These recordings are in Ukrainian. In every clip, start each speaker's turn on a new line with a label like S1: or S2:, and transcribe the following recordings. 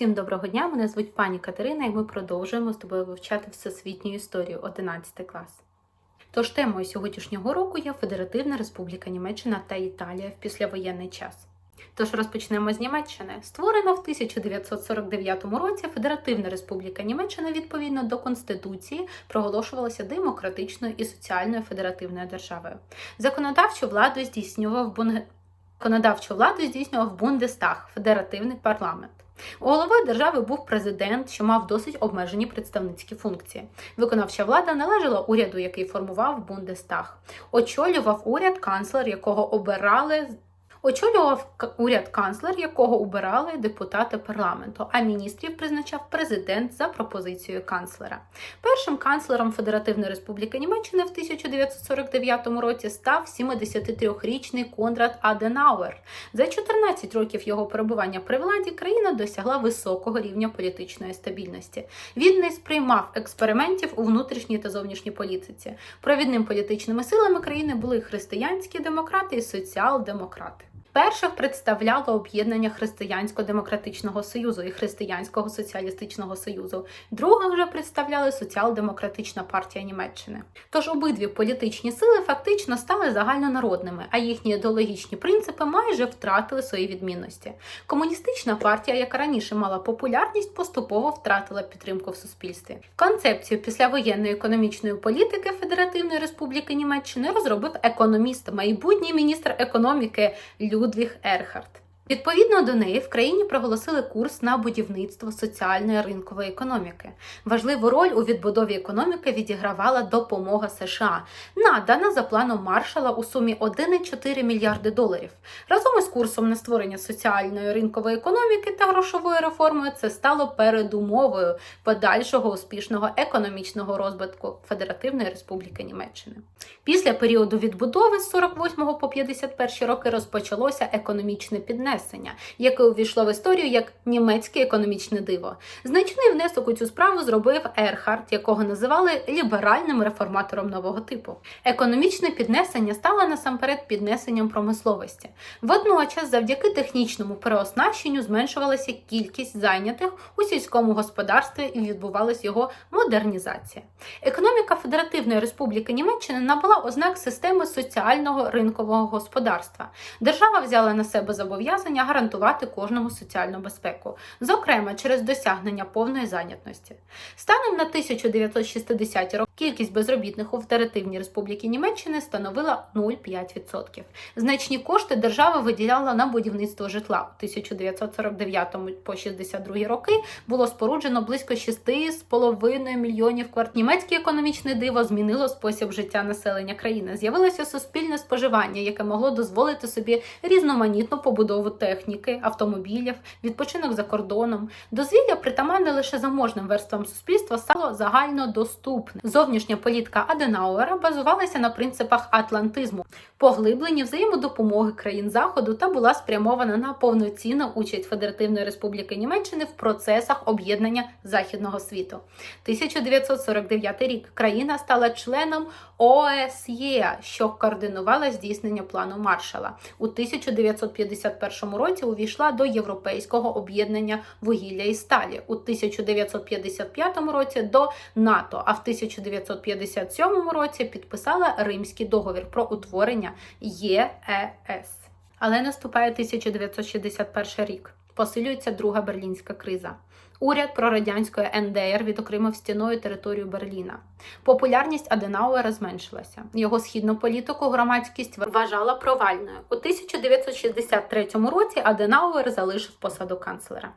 S1: Всім доброго дня! Мене звуть пані Катерина, і ми продовжуємо з тобою вивчати всесвітню історію 11 клас. Тож темою сьогоднішнього року є Федеративна Республіка Німеччина та Італія в післявоєнний час. Тож розпочнемо з Німеччини. Створена в 1949 році Федеративна Республіка Німеччина відповідно до Конституції проголошувалася демократичною і соціальною федеративною державою. Законодавчу владу здійснював. Законодавчу владу здійснював Бундестаг, федеративний парламент. Головою держави був президент, що мав досить обмежені представницькі функції. Виконавча влада належала уряду, який формував Бундестаг. Очолював уряд канцлер, якого обирали. Очолював уряд канцлер, якого обирали депутати парламенту, а міністрів призначав президент за пропозицією канцлера. Першим канцлером Федеративної Республіки Німеччини в 1949 році став 73-річний Конрад Аденауер. За 14 років його перебування при владі країна досягла високого рівня політичної стабільності. Він не сприймав експериментів у внутрішній та зовнішній політиці. Провідними політичними силами країни були християнські демократи і соціал-демократи. Перших представляло об'єднання Християнсько-демократичного союзу і Християнського соціалістичного союзу. Других вже представляли Соціал-демократична партія Німеччини. Тож обидві політичні сили фактично стали загальнонародними, а їхні ідеологічні принципи майже втратили свої відмінності. Комуністична партія, яка раніше мала популярність, поступово втратила підтримку в суспільстві. Концепцію післявоєнної економічної політики Федеративної Республіки Німеччини розробив економіст, майбутній міністр економіки Людвіг Ерхард. Відповідно до неї в країні проголосили курс на будівництво соціальної ринкової економіки. Важливу роль у відбудові економіки відігравала допомога США, надана за планом Маршала у сумі 1,4 мільярди доларів. Разом із курсом на створення соціальної ринкової економіки та грошовою реформою це стало передумовою подальшого успішного економічного розвитку Федеративної Республіки Німеччини. Після періоду відбудови з 48 по 51 роки розпочалося економічне піднесення, яке увійшло в історію як німецьке економічне диво. Значний внесок у цю справу зробив Ерхард, якого називали ліберальним реформатором нового типу. Економічне піднесення стало насамперед піднесенням промисловості. Водночас, завдяки технічному переоснащенню, зменшувалася кількість зайнятих у сільському господарстві і відбувалась його модернізація. Економіка Федеративної Республіки Німеччини набула ознак системи соціального ринкового господарства. Держава взяла на себе зобов'язання гарантувати кожному соціальну безпеку, зокрема через досягнення повної зайнятності. Станом на 1960 роки кількість безробітних у Федеративній Республіки Німеччини становила 0,5%. Значні кошти держава виділяла на будівництво житла. У 1949 по 62 роки було споруджено близько 6,5 мільйонів квартир. Німецьке економічне диво змінило спосіб життя населення країни. З'явилося суспільне споживання, яке могло дозволити собі різноманітну побудову техніки, автомобілів, відпочинок за кордоном. Дозвілля, притаманне лише заможним верствам суспільства, стало загальнодоступним. Зовнішня політика Аденауера базувалася на принципах атлантизму, поглиблені взаємодопомоги країн Заходу та була спрямована на повноцінну участь Федеративної Республіки Німеччини в процесах об'єднання західного світу. 1949 рік країна стала членом ОСЄ, що координувала здійснення плану Маршала. У 1951 році увійшла до Європейського об'єднання вугілля і сталі. У 1955 році до НАТО, а в 1957 році підписала Римський договір про утворення ЄЕС. Але наступає 1961 рік. Посилюється друга берлінська криза. Уряд прорадянської НДР відокремив стіною територію Берліна. Популярність Аденауера зменшилася. Його східну політику громадськість вважала провальною. У 1963 році Аденауер залишив посаду канцлера.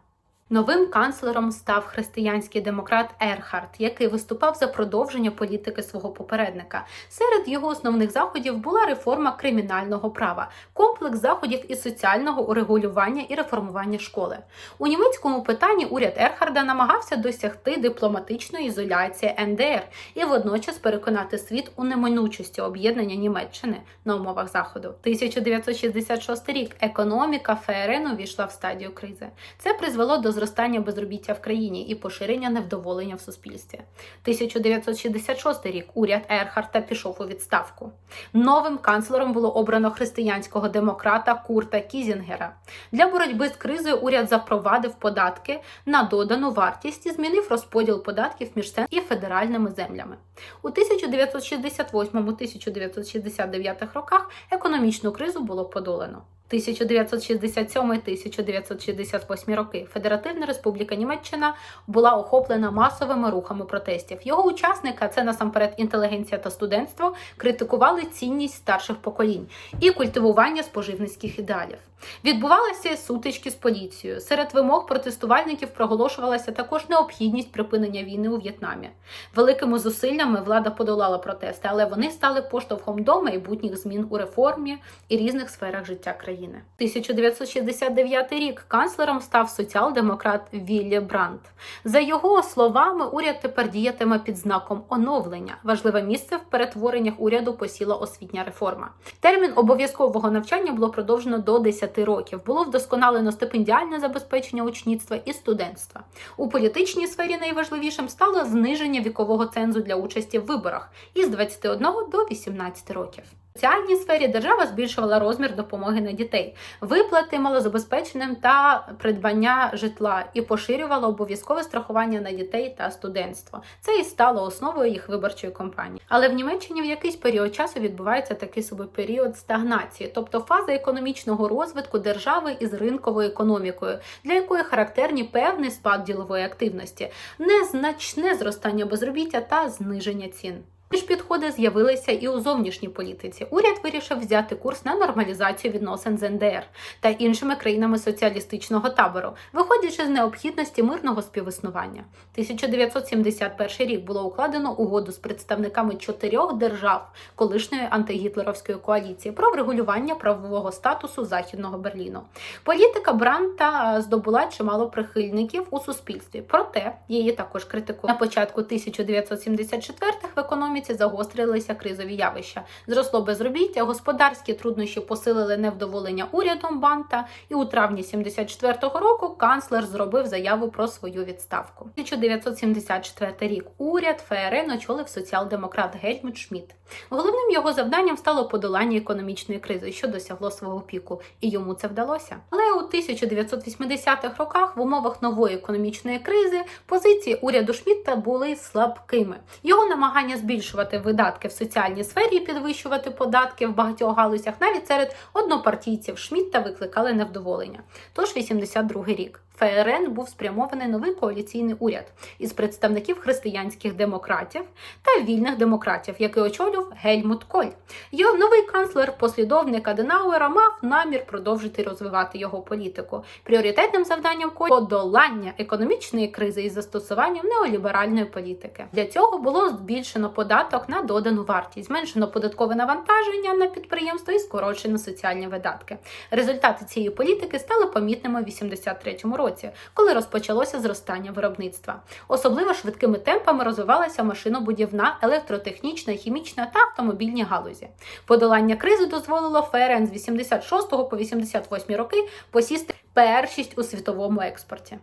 S1: Новим канцлером став християнський демократ Ерхард, який виступав за продовження політики свого попередника. Серед його основних заходів була реформа кримінального права, комплекс заходів із соціального урегулювання і реформування школи. У німецькому питанні уряд Ерхарда намагався досягти дипломатичної ізоляції НДР і водночас переконати світ у неминучості об'єднання Німеччини на умовах заходу. 1966 рік економіка ФРН увійшла в стадію кризи. Це призвело до зростання безробіття в країні і поширення невдоволення в суспільстві. 1966 рік уряд Ерхарта пішов у відставку. Новим канцлером було обрано християнського демократа Курта Кізінгера. Для боротьби з кризою уряд запровадив податки на додану вартість і змінив розподіл податків між центром і федеральними землями. У 1968-1969 роках економічну кризу було подолано. 1967-1968 роки Федеративна Республіка Німеччина була охоплена масовими рухами протестів. Його учасники, а це насамперед інтелігенція та студентство, критикували цінність старших поколінь і культивування споживницьких ідеалів. Відбувалися сутички з поліцією. Серед вимог протестувальників проголошувалася також необхідність припинення війни у В'єтнамі. Великими зусиллями влада подолала протести, але вони стали поштовхом до майбутніх змін у реформі і різних сферах життя країни. 1969 рік канцлером став соціал-демократ Віллі Брандт. За його словами, уряд тепер діятиме під знаком оновлення. Важливе місце в перетвореннях уряду посіла освітня реформа. Термін обов'язкового навчання було продовжено до 10 років. Було вдосконалено стипендіальне забезпечення учнівства і студентства. У політичній сфері найважливішим стало зниження вікового цензу для участі в виборах із 21 до 18 років. В соціальній сфері держава збільшувала розмір допомоги на дітей, виплати малозабезпеченим та придбання житла і поширювала обов'язкове страхування на дітей та студентство. Це і стало основою їх виборчої кампанії. Але в Німеччині в якийсь період часу відбувається такий собі період стагнації, тобто фаза економічного розвитку держави із ринковою економікою, для якої характерні певний спад ділової активності, незначне зростання безробіття та зниження цін. Ті ж підходи з'явилися і у зовнішній політиці. Уряд вирішив взяти курс на нормалізацію відносин з НДР та іншими країнами соціалістичного табору, виходячи з необхідності мирного співіснування. 1971 рік було укладено угоду з представниками чотирьох держав колишньої антигітлеровської коаліції про врегулювання правового статусу західного Берліну. Політика Бранта здобула чимало прихильників у суспільстві, проте її також критикують. На початку 1974-х в економіці загострилися кризові явища. Зросло безробіття, господарські труднощі посилили невдоволення урядом Банта, і у травні 74-го року канцлер зробив заяву про свою відставку. 1974 рік уряд ФРН очолив соціал-демократ Гельмут Шмідт. Головним його завданням стало подолання економічної кризи, що досягло свого піку, і йому це вдалося. Але у 1980-х роках в умовах нової економічної кризи позиції уряду Шмідта були слабкими. Його намагання збільшувати видатки в соціальній сфері і підвищувати податки в багатьох галузях, навіть серед однопартійців Шмідта викликали невдоволення. Тож 82-й рік. ФРН був спрямований новий коаліційний уряд із представників християнських демократів та вільних демократів, який очолював Гельмут Коль. Його новий канцлер, послідовник Аденауера, мав намір продовжити розвивати його політику. Пріоритетним завданням Коль подолання економічної кризи із застосуванням неоліберальної політики. Для цього було збільшено податок на додану вартість, зменшено податкове навантаження на підприємство і скорочено соціальні видатки. Результати цієї політики стали помітними у 83-му році році, коли розпочалося зростання виробництва. Особливо швидкими темпами розвивалася машинобудівна, електротехнічна, хімічна та автомобільні галузі. Подолання кризи дозволило ФРН з 86 по 88 роки посісти першість у світовому експорті.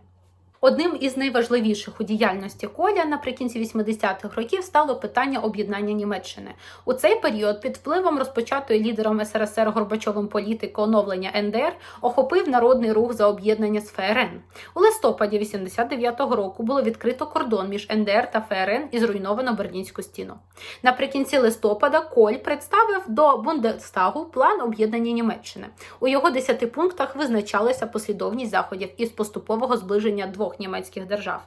S1: Одним із найважливіших у діяльності Коля наприкінці 80-х років стало питання об'єднання Німеччини. У цей період під впливом розпочатої лідером СРСР Горбачовим політики оновлення НДР охопив народний рух за об'єднання з ФРН. У листопаді 89-го року було відкрито кордон між НДР та ФРН і зруйновано Берлінську стіну. Наприкінці листопада Коль представив до Бундестагу план об'єднання Німеччини. У його 10 пунктах визначалася послідовність заходів із поступового зближення двох німецьких держав.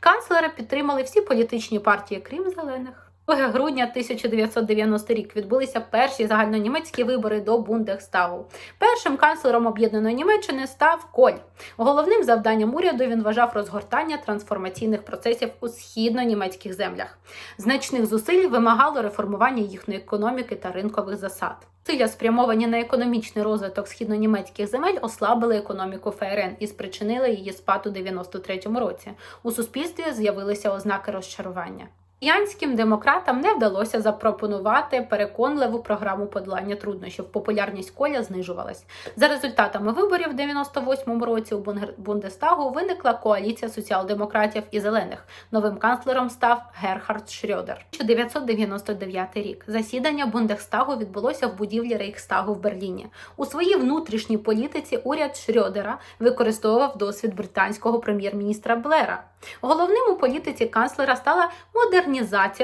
S1: Канцлера підтримали всі політичні партії, крім зелених. 2 грудня 1990 рік відбулися перші загальнонімецькі вибори до Бундестагу. Першим канцлером об'єднаної Німеччини став Коль. Головним завданням уряду він вважав розгортання трансформаційних процесів у східно-німецьких землях. Значних зусиль вимагало реформування їхньої економіки та ринкових засад. Зусилля, спрямовані на економічний розвиток східнонімецьких земель, ослабили економіку ФРН і спричинили її спад у 93-му році. У суспільстві з'явилися ознаки розчарування. Янським демократам не вдалося запропонувати переконливу програму подолання труднощів. Популярність коля знижувалась. За результатами виборів в 98-му році у Бундестагу виникла коаліція соціал-демократів і зелених. Новим канцлером став Герхард Шрёдер. 1999 рік. Засідання Бундестагу відбулося в будівлі Рейхстагу в Берліні. У своїй внутрішній політиці уряд Шрёдера використовував досвід британського прем'єр-міністра Блера. Головним у політиці канцлера стала модернізація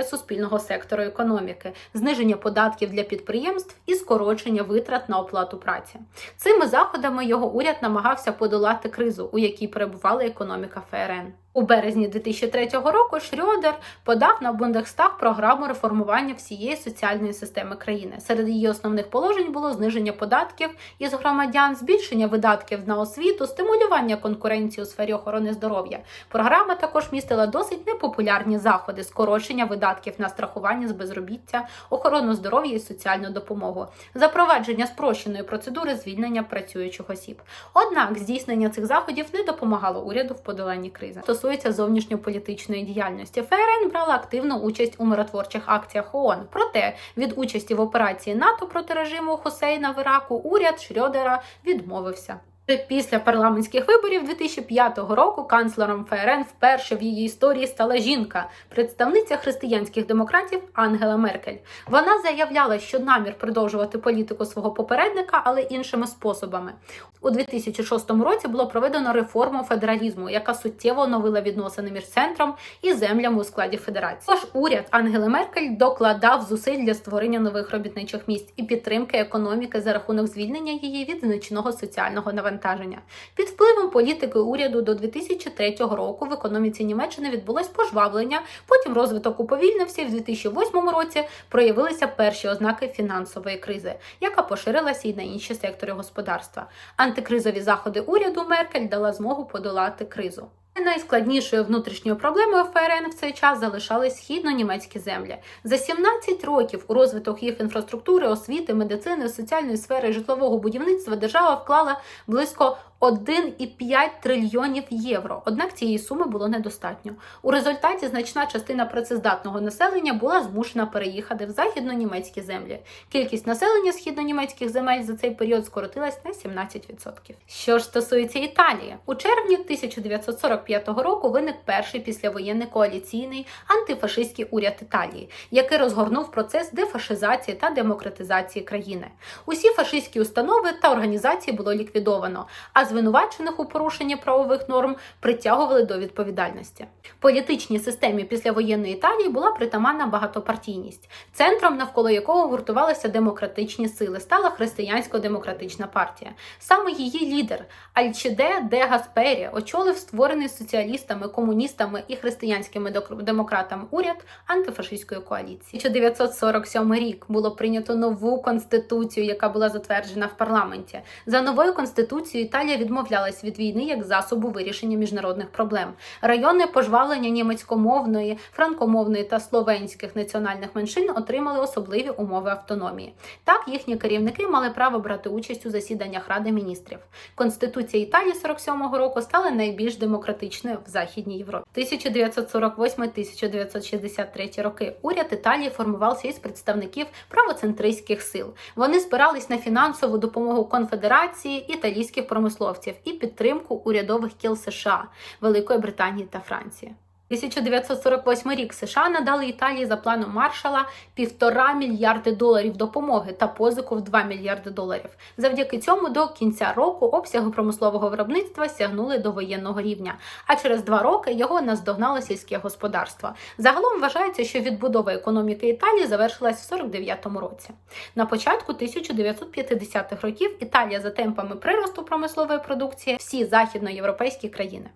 S1: суспільного сектору економіки, зниження податків для підприємств і скорочення витрат на оплату праці. Цими заходами його уряд намагався подолати кризу, у якій перебувала економіка ФРН. У березні 2003 року Шрёдер подав на Бундестаг програму реформування всієї соціальної системи країни. Серед її основних положень було зниження податків із громадян, збільшення видатків на освіту, стимулювання конкуренції у сфері охорони здоров'я. Програма також містила досить непопулярні заходи, скорочення видатків на страхування з безробіття, охорону здоров'я і соціальну допомогу, запровадження спрощеної процедури звільнення працюючих осіб. Однак здійснення цих заходів не допомагало уряду в подоланні кризи. Стосується зовнішньополітичної діяльності. ФРН брала активну участь у миротворчих акціях ООН. Проте від участі в операції НАТО проти режиму Хусейна в Іраку уряд Шрьодера відмовився. Після парламентських виборів 2005 року канцлером ФРН вперше в її історії стала жінка, представниця християнських демократів Ангела Меркель. Вона заявляла, що намір продовжувати політику свого попередника, але іншими способами. У 2006 році було проведено реформу федералізму, яка суттєво оновила відносини між центром і землями у складі федерації. Тож уряд Ангели Меркель докладав зусиль для створення нових робітничих місць і підтримки економіки за рахунок звільнення її від значного соціального навантаження. Під впливом політики уряду до 2003 року в економіці Німеччини відбулось пожвавлення. Потім розвиток уповільнився. і В 2008 році проявилися перші ознаки фінансової кризи, яка поширилася і на інші сектори господарства. Антикризові заходи уряду Меркель дала змогу подолати кризу. Найскладнішою внутрішньою проблемою ФРН в цей час залишались східно-німецькі землі. За 17 років у розвиток їх інфраструктури, освіти, медицини, соціальної сфери, житлового будівництва держава вклала близько 1,5 трильйонів євро. Однак цієї суми було недостатньо. У результаті значна частина працездатного населення була змушена переїхати в західно-німецькі землі. Кількість населення східно-німецьких земель за цей період скоротилась на 17%. Що ж стосується Італії, у червні 1945 року виник перший післявоєнний коаліційний антифашистський уряд Італії, який розгорнув процес дефашизації та демократизації країни. Усі фашистські установи та організації було ліквідовано. а звинувачених у порушенні правових норм притягували до відповідальності. Політичній системі післявоєнної Італії була притаманна багатопартійність, центром навколо якого гуртувалися демократичні сили, стала християнсько-демократична партія. Саме її лідер Альчиде де Гаспері очолив створений соціалістами, комуністами і християнськими демократами уряд антифашистської коаліції. 1947 рік було прийнято нову конституцію, яка була затверджена в парламенті. За новою конституцією Італія відмовлялась від війни як засобу вирішення міжнародних проблем. Районне пожвавлення німецькомовної, франкомовної та словенських національних меншин отримали особливі умови автономії. Так їхні керівники мали право брати участь у засіданнях Ради міністрів. Конституція Італії 47-го року стала найбільш демократичною в Західній Європі. 1948-1963 роки уряд Італії формувався із представників правоцентристських сил. Вони спирались на фінансову допомогу конфедерації італійських промисловців і підтримку урядових кіл США, Великої Британії та Франції. 1948 рік США надали Італії за планом Маршала півтора мільярди доларів допомоги та позику в 2 мільярди доларів. Завдяки цьому до кінця року обсяги промислового виробництва сягнули до воєнного рівня. А через два роки його наздогнало сільське господарство. Загалом вважається, що відбудова економіки Італії завершилась в 49-му році. На початку 1950-х років Італія за темпами приросту промислової продукції всі західноєвропейські країни.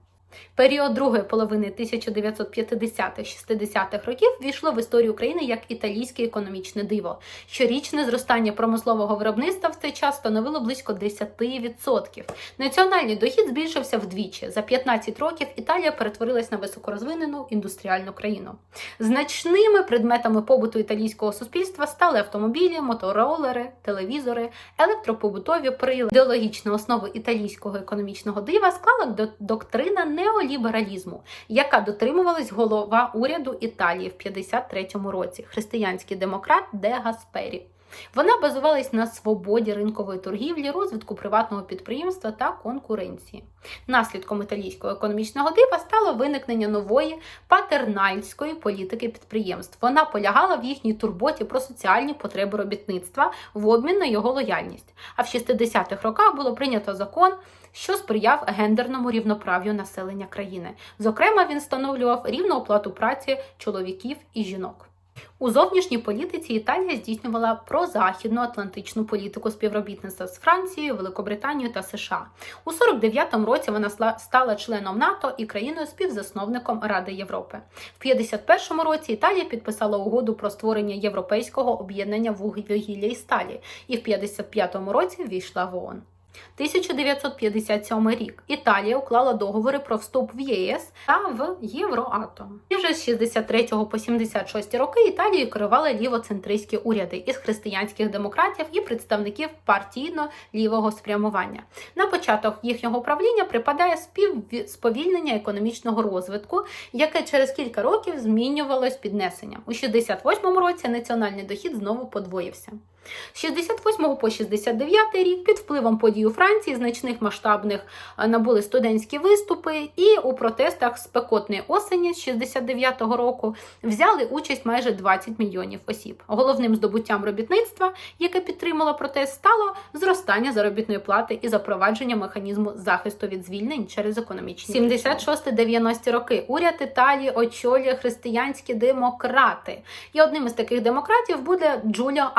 S1: Період другої половини 1950-60-х років війшло в історію України як італійське економічне диво. Щорічне зростання промислового виробництва в цей час становило близько 10%. Національний дохід збільшився вдвічі. За 15 років Італія перетворилась на високорозвинену індустріальну країну. Значними предметами побуту італійського суспільства стали автомобілі, моторолери, телевізори, електропобутові прилади. Ідеологічну основу італійського економічного дива склала до- доктрина неолібералізму, яка дотримувалась голова уряду Італії в 53-му році, християнський демократ Де Гаспері. Вона базувалась на свободі ринкової торгівлі, розвитку приватного підприємства та конкуренції. Наслідком італійського економічного дива стало виникнення нової патернальської політики підприємств. Вона полягала в їхній турботі про соціальні потреби робітництва в обмін на його лояльність. А в 60-х роках було прийнято закон. Що сприяв гендерному рівноправ'ю населення країни. Зокрема, він встановлював рівну оплату праці чоловіків і жінок. У зовнішній політиці Італія здійснювала прозахідну атлантичну політику співробітництва з Францією, Великобританією та США. У 49-му році вона стала членом НАТО і країною співзасновником Ради Європи. В 51-му році Італія підписала угоду про створення європейського об'єднання вугілля і сталі, і в 55-му році ввійшла в ООН. 1957 рік Італія уклала договори про вступ в ЄС та в Євроатом. І вже з 63 по 76 роки Італією керували лівоцентристські уряди із християнських демократів і представників партійно-лівого спрямування. На початок їхнього правління припадає спів- сповільнення економічного розвитку, яке через кілька років змінювалось піднесенням. У 68 році національний дохід знову подвоївся. З 68 по 69 рік під впливом подій у Франції значних масштабних е, набули студентські виступи, і у протестах спекотної осені з 69 року взяли участь майже 20 мільйонів осіб. Головним здобуттям робітництва, яке підтримало протест, стало зростання заробітної плати і запровадження механізму захисту від звільнень через економічні 76-90 роки. Уряд Італії очолює християнські демократи. І одним із таких демократів буде Джуліо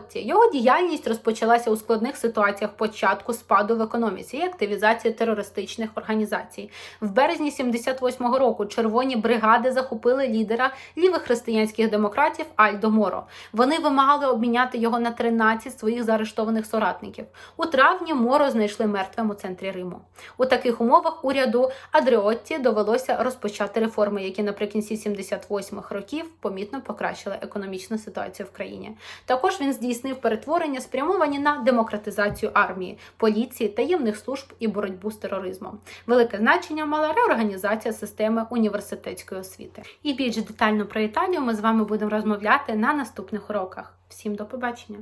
S1: Андреотті. Його діяльність розпочалася у складних ситуаціях початку спаду в економіці і активізації терористичних організацій. В березні 78-го року червоні бригади захопили лідера лівих християнських демократів Альдо Моро. Вони вимагали обміняти його на 13 своїх заарештованих соратників. У травні Моро знайшли мертвим у центрі Риму. У таких умовах уряду Адріотті довелося розпочати реформи, які наприкінці 78-х років помітно покращили економічну ситуацію в країні. Також він здійснив перетворення, спрямовані на демократизацію армії, поліції, таємних служб і боротьбу з тероризмом. Велике значення мала реорганізація системи університетської освіти. І більш детально про Італію ми з вами будемо розмовляти на наступних уроках. Всім до побачення!